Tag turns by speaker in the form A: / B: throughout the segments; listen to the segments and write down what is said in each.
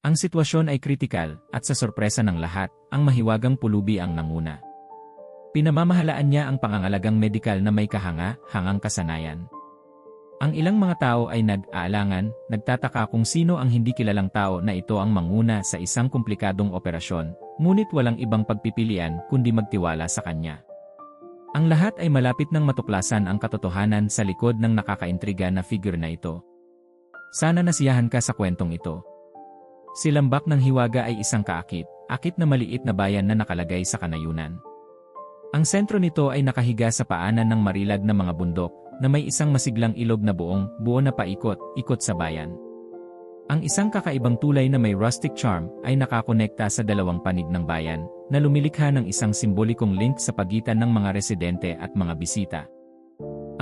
A: Ang sitwasyon ay kritikal at sa sorpresa ng lahat, ang mahiwagang pulubi ang nanguna. Pinamamahalaan niya ang pangangalagang medikal na may kahanga-hangang kasanayan. Ang ilang mga tao ay nag-aalangan, nagtataka kung sino ang hindi kilalang tao na ito ang manguna sa isang komplikadong operasyon, ngunit walang ibang pagpipilian kundi magtiwala sa kanya. Ang lahat ay malapit ng matuklasan ang katotohanan sa likod ng nakakaintriga na figure na ito. Sana nasiyahan ka sa kwentong ito. Si Lambak ng Hiwaga ay isang kaakit, akit na maliit na bayan na nakalagay sa kanayunan. Ang sentro nito ay nakahiga sa paanan ng marilag na mga bundok, na may isang masiglang ilog na buong, buo na paikot, ikot sa bayan. Ang isang kakaibang tulay na may rustic charm ay nakakonekta sa dalawang panig ng bayan, na lumilikha ng isang simbolikong link sa pagitan ng mga residente at mga bisita.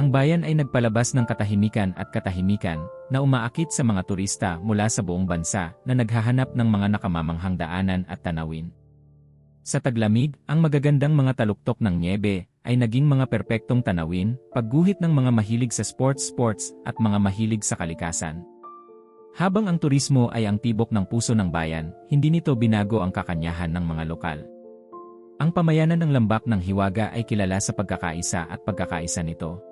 A: Ang bayan ay nagpalabas ng katahimikan at katahimikan na umaakit sa mga turista mula sa buong bansa na naghahanap ng mga nakamamanghang daanan at tanawin. Sa taglamig, ang magagandang mga taluktok ng niebe ay naging mga perpektong tanawin, pagguhit ng mga mahilig sa sports-sports at mga mahilig sa kalikasan. Habang ang turismo ay ang tibok ng puso ng bayan, hindi nito binago ang kakanyahan ng mga lokal. Ang pamayanan ng lambak ng hiwaga ay kilala sa pagkakaisa at pagkakaisa nito.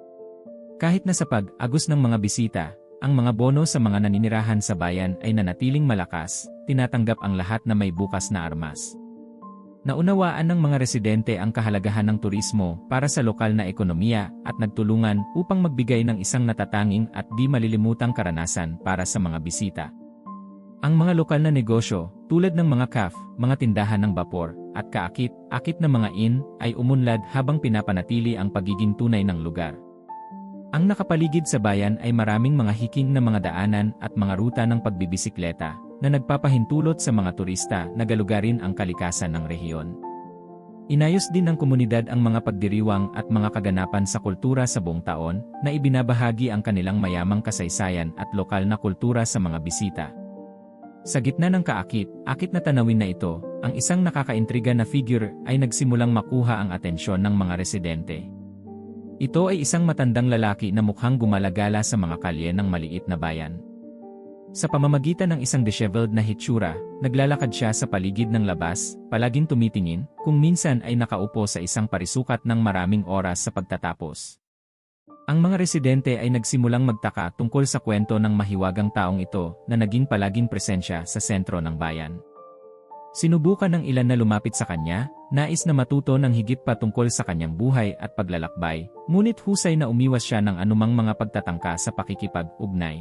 A: Kahit na sa pag-agos ng mga bisita, ang mga bono sa mga naninirahan sa bayan ay nanatiling malakas, tinatanggap ang lahat na may bukas na armas. Naunawaan ng mga residente ang kahalagahan ng turismo para sa lokal na ekonomiya at nagtulungan upang magbigay ng isang natatanging at di malilimutang karanasan para sa mga bisita. Ang mga lokal na negosyo, tulad ng mga caf, mga tindahan ng bapor, at kaakit-akit na mga inn, ay umunlad habang pinapanatili ang pagiging tunay ng lugar. Ang nakapaligid sa bayan ay maraming mga hiking na mga daanan at mga ruta ng pagbibisikleta na nagpapahintulot sa mga turista na galugarin ang kalikasan ng rehiyon. Inayos din ng komunidad ang mga pagdiriwang at mga kaganapan sa kultura sa buong taon na ibinabahagi ang kanilang mayamang kasaysayan at lokal na kultura sa mga bisita. Sa gitna ng kaakit, akit na tanawin na ito, ang isang nakakaintriga na figure ay nagsimulang makuha ang atensyon ng mga residente. Ito ay isang matandang lalaki na mukhang gumalagala sa mga kalye ng maliit na bayan. Sa pamamagitan ng isang disheveled na hitsura, naglalakad siya sa paligid ng labas, palaging tumitingin, kung minsan ay nakaupo sa isang parisukat ng maraming oras sa pagtatapos. Ang mga residente ay nagsimulang magtaka tungkol sa kwento ng mahiwagang taong ito na naging palaging presensya sa sentro ng bayan. Sinubukan ng ilan na lumapit sa kanya, nais na matuto ng higit pa tungkol sa kanyang buhay at paglalakbay, ngunit husay na umiwas siya ng anumang mga pagtatangka sa pakikipag-ugnay.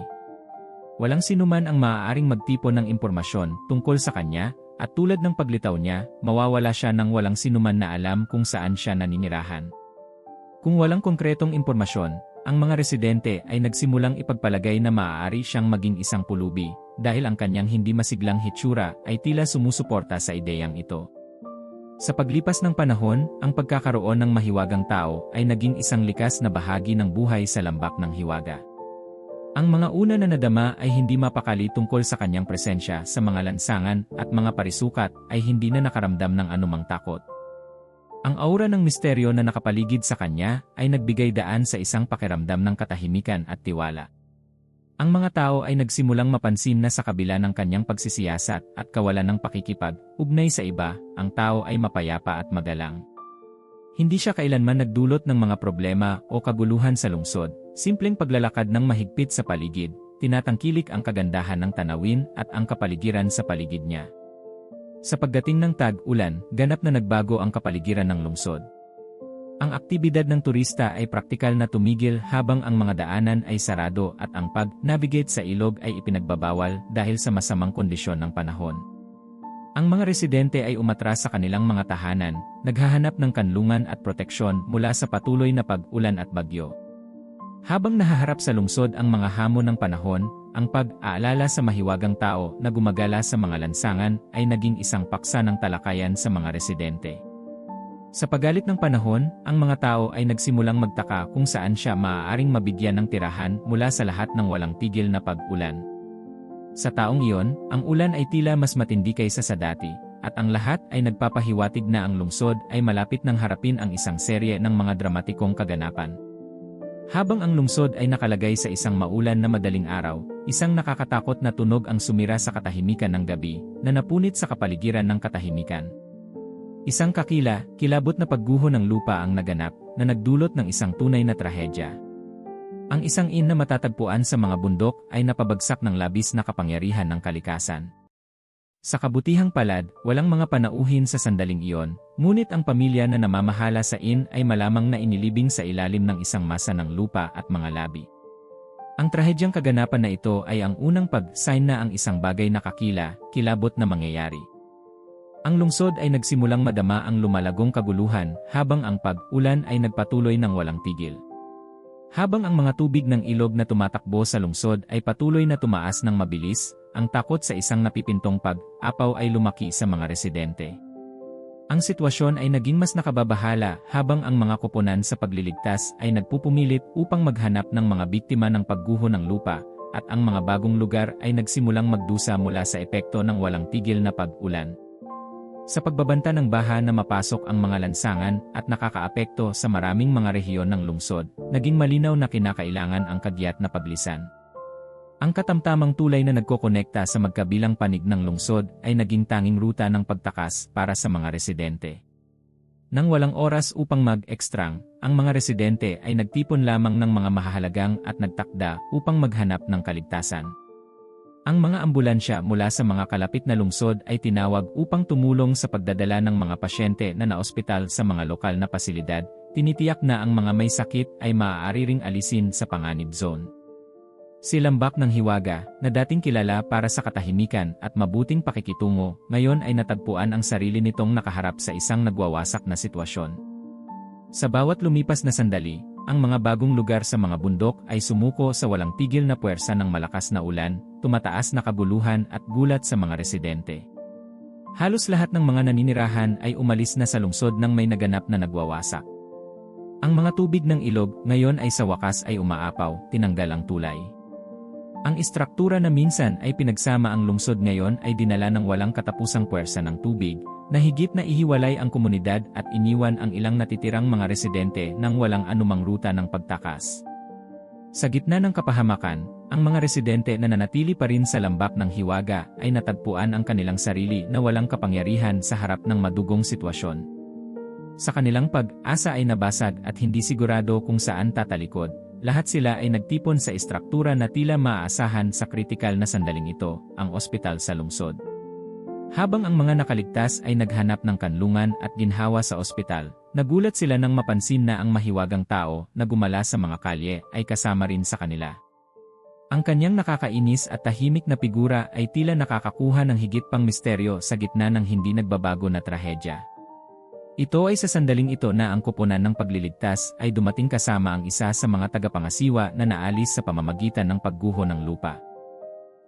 A: Walang sinuman ang maaaring magtipon ng impormasyon tungkol sa kanya, at tulad ng paglitaw niya, mawawala siya ng walang sinuman na alam kung saan siya naninirahan. Kung walang konkretong impormasyon, ang mga residente ay nagsimulang ipagpalagay na maaari siyang maging isang pulubi, dahil ang kanyang hindi masiglang hitsura ay tila sumusuporta sa ideyang ito. Sa paglipas ng panahon, ang pagkakaroon ng mahiwagang tao ay naging isang likas na bahagi ng buhay sa lambak ng hiwaga. Ang mga una na nadama ay hindi mapakali tungkol sa kanyang presensya sa mga lansangan at mga parisukat ay hindi na nakaramdam ng anumang takot. Ang aura ng misteryo na nakapaligid sa kanya ay nagbigay daan sa isang pakiramdam ng katahimikan at tiwala. Ang mga tao ay nagsimulang mapansin na sa kabila ng kanyang pagsisiyasat at kawalan ng pakikipag, ugnay sa iba, ang tao ay mapayapa at magalang. Hindi siya kailanman nagdulot ng mga problema o kaguluhan sa lungsod, simpleng paglalakad ng mahigpit sa paligid, tinatangkilik ang kagandahan ng tanawin at ang kapaligiran sa paligid niya. Sa pagdating ng tag-ulan, ganap na nagbago ang kapaligiran ng lungsod. Ang aktibidad ng turista ay praktikal na tumigil habang ang mga daanan ay sarado at ang pag-navigate sa ilog ay ipinagbabawal dahil sa masamang kondisyon ng panahon. Ang mga residente ay umatras sa kanilang mga tahanan, naghahanap ng kanlungan at proteksyon mula sa patuloy na pag-ulan at bagyo. Habang nahaharap sa lungsod ang mga hamon ng panahon, ang pag-aalala sa mahiwagang tao na gumagala sa mga lansangan ay naging isang paksa ng talakayan sa mga residente. Sa pagalit ng panahon, ang mga tao ay nagsimulang magtaka kung saan siya maaaring mabigyan ng tirahan mula sa lahat ng walang tigil na pag-ulan. Sa taong iyon, ang ulan ay tila mas matindi kaysa sa dati, at ang lahat ay nagpapahiwatig na ang lungsod ay malapit ng harapin ang isang serye ng mga dramatikong kaganapan. Habang ang lungsod ay nakalagay sa isang maulan na madaling araw, isang nakakatakot na tunog ang sumira sa katahimikan ng gabi, na napunit sa kapaligiran ng katahimikan. Isang kakila, kilabot na pagguho ng lupa ang naganap, na nagdulot ng isang tunay na trahedya. Ang isang inn na matatagpuan sa mga bundok ay napabagsak ng labis na kapangyarihan ng kalikasan. Sa kabutihang palad, walang mga panauhin sa sandaling iyon, ngunit ang pamilya na namamahala sa inn ay malamang na inilibing sa ilalim ng isang masa ng lupa at mga labi. Ang trahedyang kaganapan na ito ay ang unang pag-sign na ang isang bagay na kakila, kilabot na mangyayari. Ang lungsod ay nagsimulang madama ang lumalagong kaguluhan habang ang pag-ulan ay nagpatuloy ng walang tigil. Habang ang mga tubig ng ilog na tumatakbo sa lungsod ay patuloy na tumaas ng mabilis, ang takot sa isang napipintong pag-apaw ay lumaki sa mga residente. Ang sitwasyon ay naging mas nakababahala habang ang mga koponan sa pagliligtas ay nagpupumilit upang maghanap ng mga biktima ng pagguho ng lupa, at ang mga bagong lugar ay nagsimulang magdusa mula sa epekto ng walang tigil na pag-ulan. Sa pagbabanta ng baha na mapasok ang mga lansangan at nakakaapekto sa maraming mga rehiyon ng lungsod, naging malinaw na kinakailangan ang kagyat na paglisan. Ang katamtamang tulay na nagkokonekta sa magkabilang panig ng lungsod ay naging tanging ruta ng pagtakas para sa mga residente. Nang walang oras upang mag-ekstrang, ang mga residente ay nagtipon lamang ng mga mahahalagang at nagtakda upang maghanap ng kaligtasan. Ang mga ambulansya mula sa mga kalapit na lungsod ay tinawag upang tumulong sa pagdadala ng mga pasyente na naospital sa mga lokal na pasilidad, tinitiyak na ang mga may sakit ay maaari ring alisin sa panganib zone. Si Lambak ng Hiwaga, na dating kilala para sa katahimikan at mabuting pakikitungo, ngayon ay natagpuan ang sarili nitong nakaharap sa isang nagwawasak na sitwasyon. Sa bawat lumipas na sandali, ang mga bagong lugar sa mga bundok ay sumuko sa walang tigil na puwersa ng malakas na ulan, tumataas na kabuluhan at gulat sa mga residente. Halos lahat ng mga naninirahan ay umalis na sa lungsod nang may naganap na nagwawasak. Ang mga tubig ng ilog ngayon ay sa wakas ay umaapaw, tinanggal ang tulay. Ang istruktura na minsan ay pinagsama ang lungsod ngayon ay dinala ng walang katapusang puwersa ng tubig, na higit na ihiwalay ang komunidad at iniwan ang ilang natitirang mga residente nang walang anumang ruta ng pagtakas. Sa gitna ng kapahamakan, ang mga residente na nanatili pa rin sa lambak ng hiwaga ay natagpuan ang kanilang sarili na walang kapangyarihan sa harap ng madugong sitwasyon. Sa kanilang pag-asa ay nabasag at hindi sigurado kung saan tatalikod, lahat sila ay nagtipon sa istruktura na tila maaasahan sa kritikal na sandaling ito, ang ospital sa lungsod. Habang ang mga nakaligtas ay naghanap ng kanlungan at ginhawa sa ospital, nagulat sila nang mapansin na ang mahiwagang tao na gumala sa mga kalye ay kasama rin sa kanila. Ang kanyang nakakainis at tahimik na figura ay tila nakakakuha ng higit pang misteryo sa gitna ng hindi nagbabago na trahedya. Ito ay sa sandaling ito na ang kupunan ng pagliligtas ay dumating kasama ang isa sa mga tagapangasiwa na naalis sa pamamagitan ng pagguho ng lupa.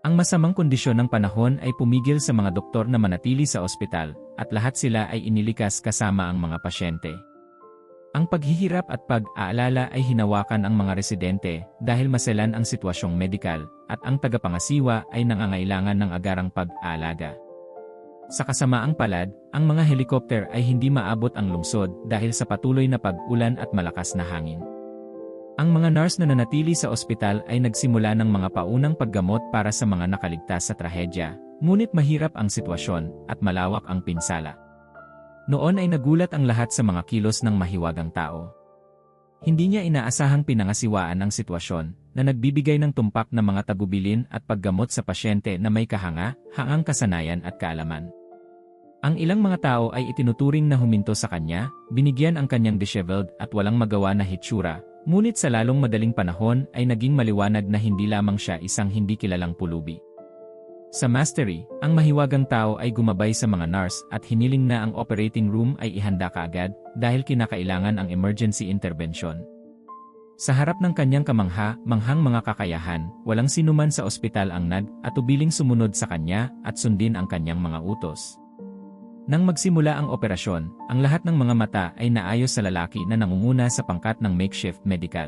A: Ang masamang kondisyon ng panahon ay pumigil sa mga doktor na manatili sa ospital, at lahat sila ay inilikas kasama ang mga pasyente. Ang paghihirap at pag-aalala ay hinawakan ang mga residente dahil maselan ang sitwasyong medikal, at ang tagapangasiwa ay nangangailangan ng agarang pag-aalaga. Sa kasamaang palad, ang mga helikopter ay hindi maabot ang lungsod dahil sa patuloy na pag-ulan at malakas na hangin. Ang mga nurse na nanatili sa ospital ay nagsimula ng mga paunang paggamot para sa mga nakaligtas sa trahedya, ngunit mahirap ang sitwasyon at malawak ang pinsala. Noon ay nagulat ang lahat sa mga kilos ng mahiwagang tao. Hindi niya inaasahang pinangasiwaan ang sitwasyon na nagbibigay ng tumpak na mga tagubilin at paggamot sa pasyente na may kahanga, hangang kasanayan at kaalaman. Ang ilang mga tao ay itinuturing na huminto sa kanya, binigyan ang kanyang disheveled at walang magawa na hitsura, Ngunit sa lalong madaling panahon ay naging maliwanag na hindi lamang siya isang hindi kilalang pulubi. Sa mastery, ang mahiwagang tao ay gumabay sa mga nurse at hiniling na ang operating room ay ihanda kaagad dahil kinakailangan ang emergency intervention. Sa harap ng kanyang kamangha, manghang mga kakayahan, walang sinuman sa ospital ang nag at ubiling sumunod sa kanya at sundin ang kanyang mga utos. Nang magsimula ang operasyon, ang lahat ng mga mata ay naayos sa lalaki na nangunguna sa pangkat ng makeshift medical.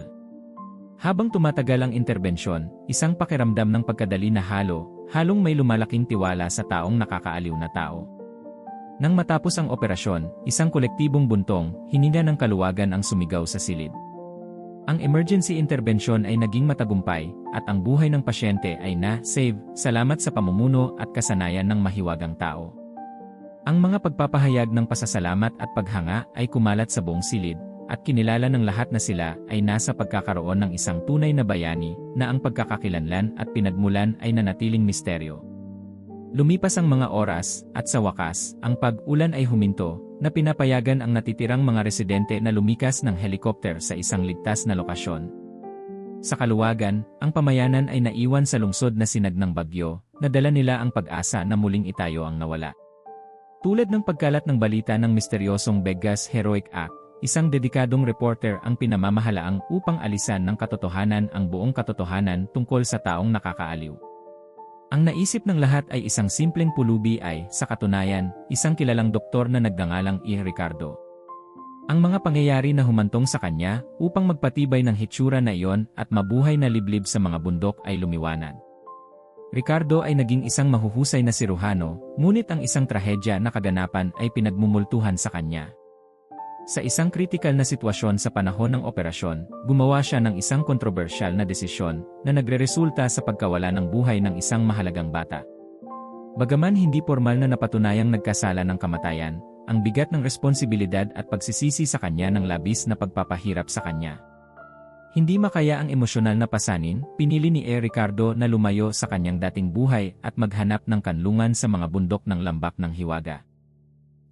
A: Habang tumatagal ang interbensyon, isang pakiramdam ng pagkadali na halo, halong may lumalaking tiwala sa taong nakakaaliw na tao. Nang matapos ang operasyon, isang kolektibong buntong, hininga ng kaluwagan ang sumigaw sa silid. Ang emergency intervention ay naging matagumpay at ang buhay ng pasyente ay na-save salamat sa pamumuno at kasanayan ng mahiwagang tao. Ang mga pagpapahayag ng pasasalamat at paghanga ay kumalat sa buong silid at kinilala ng lahat na sila ay nasa pagkakaroon ng isang tunay na bayani na ang pagkakakilanlan at pinagmulan ay nanatiling misteryo. Lumipas ang mga oras, at sa wakas, ang pag-ulan ay huminto, na pinapayagan ang natitirang mga residente na lumikas ng helikopter sa isang ligtas na lokasyon. Sa kaluwagan, ang pamayanan ay naiwan sa lungsod na sinag ng bagyo, na dala nila ang pag-asa na muling itayo ang nawala. Tulad ng pagkalat ng balita ng misteryosong Vegas Heroic Act, isang dedikadong reporter ang pinamamahalaang upang alisan ng katotohanan ang buong katotohanan tungkol sa taong nakakaaliw. Ang naisip ng lahat ay isang simpleng pulubi ay, sa katunayan, isang kilalang doktor na nagngangalang E. Ricardo. Ang mga pangyayari na humantong sa kanya upang magpatibay ng hitsura na iyon at mabuhay na liblib sa mga bundok ay lumiwanag. Ricardo ay naging isang mahuhusay na siruhano, ngunit ang isang trahedya na kaganapan ay pinagmumultuhan sa kanya. Sa isang kritikal na sitwasyon sa panahon ng operasyon, gumawa siya ng isang kontrobersyal na desisyon na nagreresulta sa pagkawala ng buhay ng isang mahalagang bata. Bagaman hindi formal na napatunayang nagkasala ng kamatayan, ang bigat ng responsibilidad at pagsisisi sa kanya ng labis na pagpapahirap sa kanya. Hindi makaya ang emosyonal na pasanin, pinili ni E. Ricardo na lumayo sa kanyang dating buhay at maghanap ng kanlungan sa mga bundok ng lambak ng hiwaga.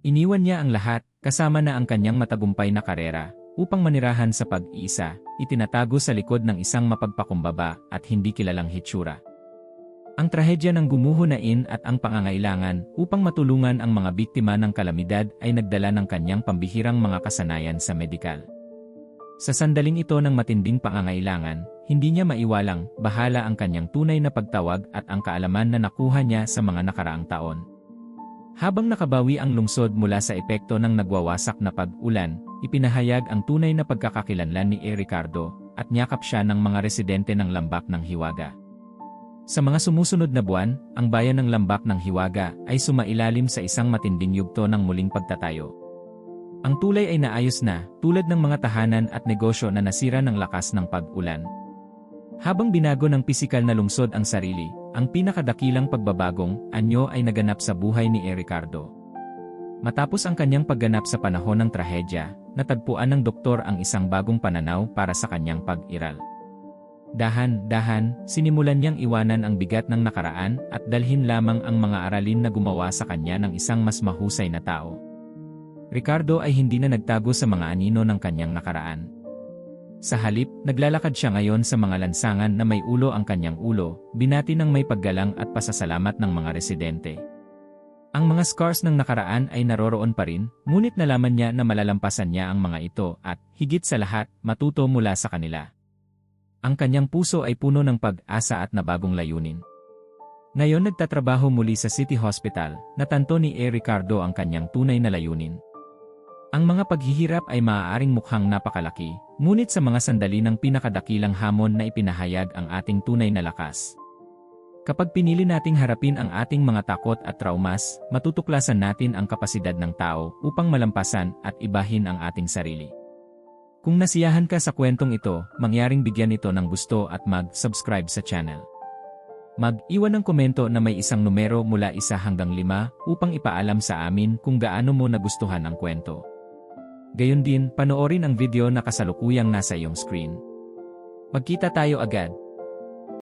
A: Iniwan niya ang lahat, kasama na ang kanyang matagumpay na karera, upang manirahan sa pag-iisa, itinatago sa likod ng isang mapagpakumbaba at hindi kilalang hitsura. Ang trahedya ng gumuhunain at ang pangangailangan upang matulungan ang mga biktima ng kalamidad ay nagdala ng kanyang pambihirang mga kasanayan sa medikal. Sa sandaling ito ng matinding pangangailangan, hindi niya maiwalang bahala ang kanyang tunay na pagtawag at ang kaalaman na nakuha niya sa mga nakaraang taon. Habang nakabawi ang lungsod mula sa epekto ng nagwawasak na pag-ulan, ipinahayag ang tunay na pagkakakilanlan ni E. Ricardo at niyakap siya ng mga residente ng Lambak ng Hiwaga. Sa mga sumusunod na buwan, ang bayan ng Lambak ng Hiwaga ay sumailalim sa isang matinding yugto ng muling pagtatayo. Ang tulay ay naayos na, tulad ng mga tahanan at negosyo na nasira ng lakas ng pag-ulan. Habang binago ng pisikal na lungsod ang sarili, ang pinakadakilang pagbabagong anyo ay naganap sa buhay ni E. Ricardo. Matapos ang kanyang pagganap sa panahon ng trahedya, natagpuan ng doktor ang isang bagong pananaw para sa kanyang pag-iral. Dahan-dahan, sinimulan niyang iwanan ang bigat ng nakaraan at dalhin lamang ang mga aralin na gumawa sa kanya ng isang mas mahusay na tao. Ricardo ay hindi na nagtago sa mga anino ng kanyang nakaraan. Sa halip, naglalakad siya ngayon sa mga lansangan na may ulo ang kanyang ulo, binati ng may paggalang at pasasalamat ng mga residente. Ang mga scars ng nakaraan ay naroroon pa rin, ngunit nalaman niya na malalampasan niya ang mga ito at, higit sa lahat, matuto mula sa kanila. Ang kanyang puso ay puno ng pag-asa at nabagong layunin. Ngayon nagtatrabaho muli sa City Hospital, natanto ni E. Ricardo ang kanyang tunay na layunin. Ang mga paghihirap ay maaaring mukhang napakalaki, ngunit sa mga sandali ng pinakadakilang hamon na ipinahayag ang ating tunay na lakas. Kapag pinili nating harapin ang ating mga takot at traumas, matutuklasan natin ang kapasidad ng tao upang malampasan at ibahin ang ating sarili. Kung nasiyahan ka sa kwentong ito, mangyaring bigyan ito ng gusto at mag-subscribe sa channel. Mag-iwan ng komento na may isang numero mula isa hanggang lima upang ipaalam sa amin kung gaano mo nagustuhan ang kwento. Gayon din, panoorin ang video na kasalukuyang nasa iyong screen. Magkita tayo agad.